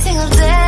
single day.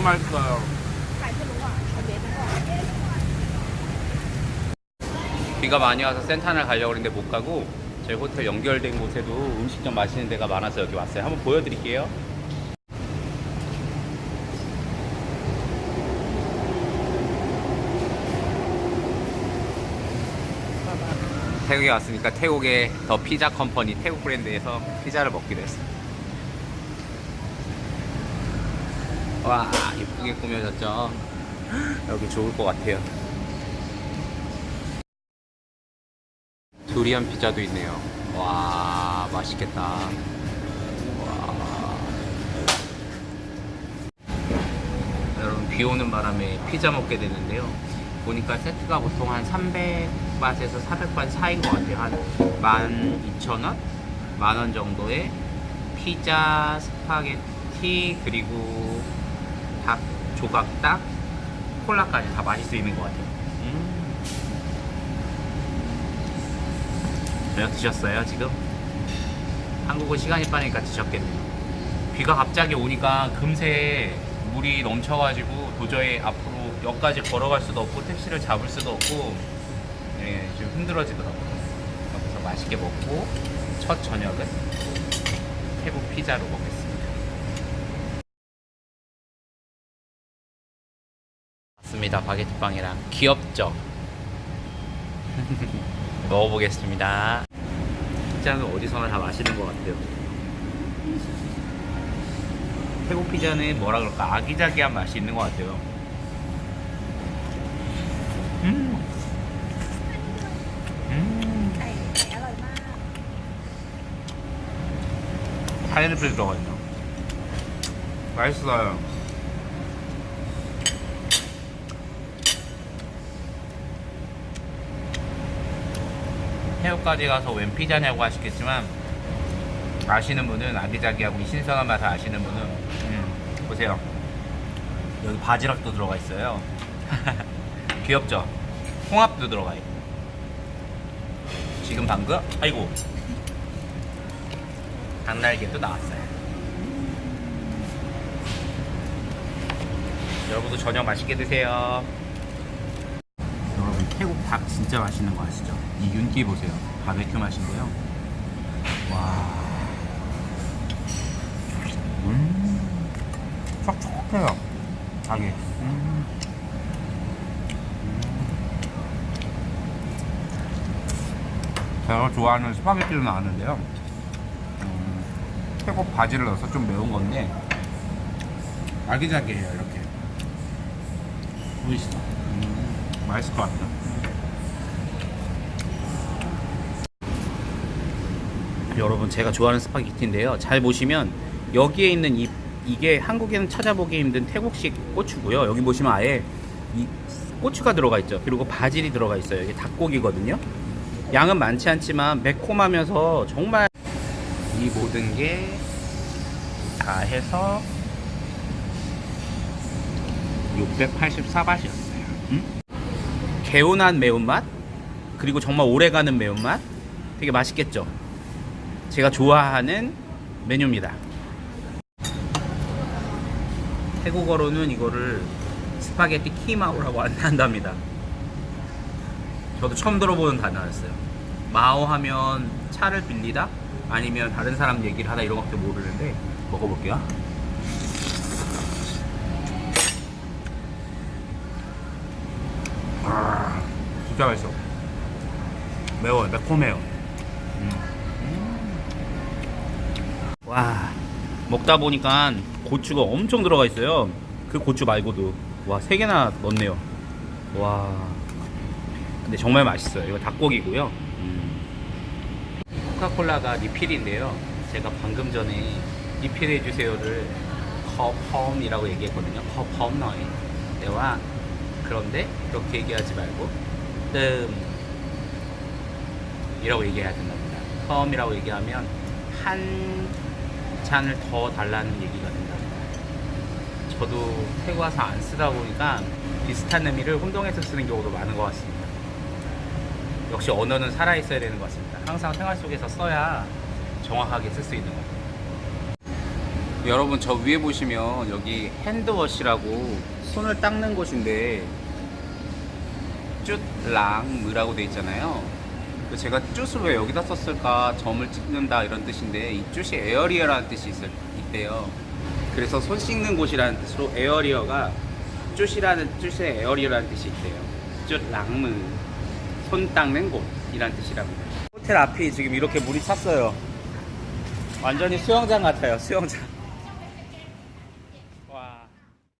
my god 비가 많이 와서 센타를 가려고 했는데 못 가고 저희 호텔 연결된 곳에도 음식점 맛있는 데가 많아서 여기 왔어요. 한번 보여드릴게요. 태국에 왔으니까 태국의 더 피자 컴퍼니 태국 브랜드에서 피자를 먹기로 했어요. 와 이쁘게 꾸며졌죠. 여기 좋을 것 같아요. 두리안 피자도 있네요. 와, 맛있겠다. 와. 여러분, 비 오는 바람에 피자 먹게 되는데요. 보니까 세트가 보통 한 300바트에서 400바트 사이인 것 같아요. 한 12,000원? 만원 정도의 피자, 스파게티, 그리고 닭, 조각닭, 콜라까지 다 마실 수 있는 것 같아요. 음. 저녁 드셨어요 지금? 한국은 시간이 빠르니까 드셨겠네요 비가 갑자기 오니까 금세 물이 넘쳐가지고 도저히 앞으로 역까지 걸어갈 수도 없고 택시를 잡을 수도 없고 예, 좀 힘들어지더라고요 그래서 맛있게 먹고 첫 저녁은 태국 피자로 먹겠습니다 같습니다 바게트빵이랑 귀엽죠? 먹어보겠습니다. 피자는 어디서나 다 맛있는 것 같아요. 태국 피자는 뭐라 그럴까 아기자기한 맛이 있는 것 같아요. 음. 음. 음. 파인애플 들어가 있나? 맛있어요. 태국까지 가서 웬 피자냐고 하시겠지만 아시는 분은 아기자기하고 이 신선한 맛을 아시는 분은 음, 보세요. 여기 바지락도 들어가 있어요. 귀엽죠? 홍합도 들어가 있고. 지금 방금 아이고 닭날개도 나왔어요. 여러분도 저녁 맛있게 드세요. 닭 진짜 맛있는 거 아시죠? 이 윤기 보세요. 바베큐 맛인데요. 와. 음. 촉촉해요. 닭이. 음. 음. 제가 좋아하는 스파게티도 나왔는데요. 음, 태국 바지를 넣어서 좀 매운 건데 아기자기해요 이렇게 보이시죠? 음, 맛있을 것 같아요 여러분 제가 좋아하는 스파게티인데요. 잘 보시면 여기에 있는 이, 이게 한국에는 찾아보기 힘든 태국식 고추고요. 여기 보시면 아예 이 고추가 들어가 있죠. 그리고 바질이 들어가 있어요. 이게 닭고기거든요. 양은 많지 않지만 매콤하면서 정말 이 모든 게 다 해서 684바트였어요. 개운한 매운맛? 그리고 정말 오래가는 매운맛? 되게 맛있겠죠. 제가 좋아하는 메뉴입니다. 태국어로는 이거를 스파게티 키마오라고 한답니다. 저도 처음 들어보는 단어였어요. 마오 하면 차를 빌리다 아니면 다른 사람 얘기를 하다 이런 것도 모르는데 먹어볼게요. 아, 진짜 맛있어. 매워요 매콤해요. 음. 와, 먹다 보니까 고추가 엄청 들어가 있어요. 그 고추 말고도 와세 개나 넣네요. 와, 근데 정말 맛있어요. 이거 닭고기고요. 음. 코카콜라가 리필인데요. 제가 방금 전에 리필해 주세요를 커펌이라고 얘기했거든요. 커펌 너이. 대화. 그런데 그렇게 얘기하지 말고 뜸 이라고 얘기해야 된답니다. 펌이라고 얘기하면 한 잔을 더 달라는 얘기가 된답니다. 저도 태국 와서 안 쓰다 보니까 비슷한 의미를 혼동해서 쓰는 경우도 많은 것 같습니다. 역시 언어는 살아있어야 되는 것 같습니다. 항상 생활 속에서 써야 정확하게 쓸 수 있는 것 같아요. 여러분 저 위에 보시면 여기 핸드워시라고 손을 닦는 곳인데 쭈랑무라고 돼 있잖아요. 그 제가 쭈을 왜 여기다 썼을까 점을 찍는다 이런 뜻인데 이 쭈이 에어리어라는 뜻이 있, 있대요. 그래서 손 씻는 곳이라는 뜻으로 에어리어가 쭈이라는 쭈의 에어리어라는 뜻이 있대요. 쭈랑무 손 닦는 곳이라는 뜻이랍니다. 호텔 앞이 지금 이렇게 물이 찼어요. 완전히 수영장 같아요. 수영장.